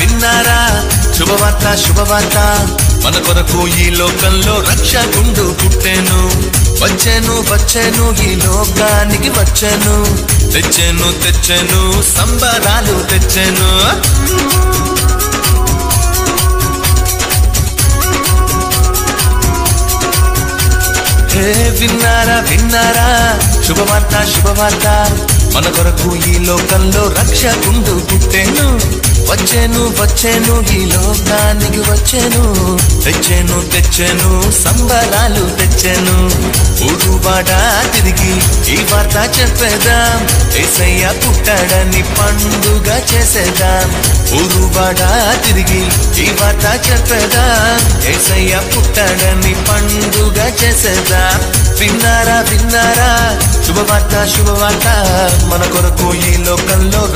విన్నారా? శుభవార్త శుభవార్త. మన కొరకు ఈ లోకంలో రక్షకుండు పుట్టెను. వచ్చాను వచ్చాను ఈ లోకానికి వచ్చాను. తెచ్చాను తెచ్చాను సంబరాలు తెచ్చాను. హే విన్నారా విన్నారా? శుభవార్త శుభవార్త. మన కొరకు ఈ లోకంలో రక్షకుండు పుట్టెను. వచ్చాను వచ్చాను ఈ లోకానికి వచ్చాను. తెచ్చాను తెచ్చాను సంబరాలు తెచ్చాను. ఊరువాడ తిరిగి ఈ వార్త చెప్పేదాం. ఏసయ్య పుట్టాడని పండుగ చేసేదాం. ఊరువాడ తిరిగి ఈ వార్త చెప్పేదాం. ఏసయ్య పుట్టాడని పండుగ చేసేదాం. విన్నారా విన్నారా? శుభవార్త శుభవార్త మన కొరకు ఈ లోకంలో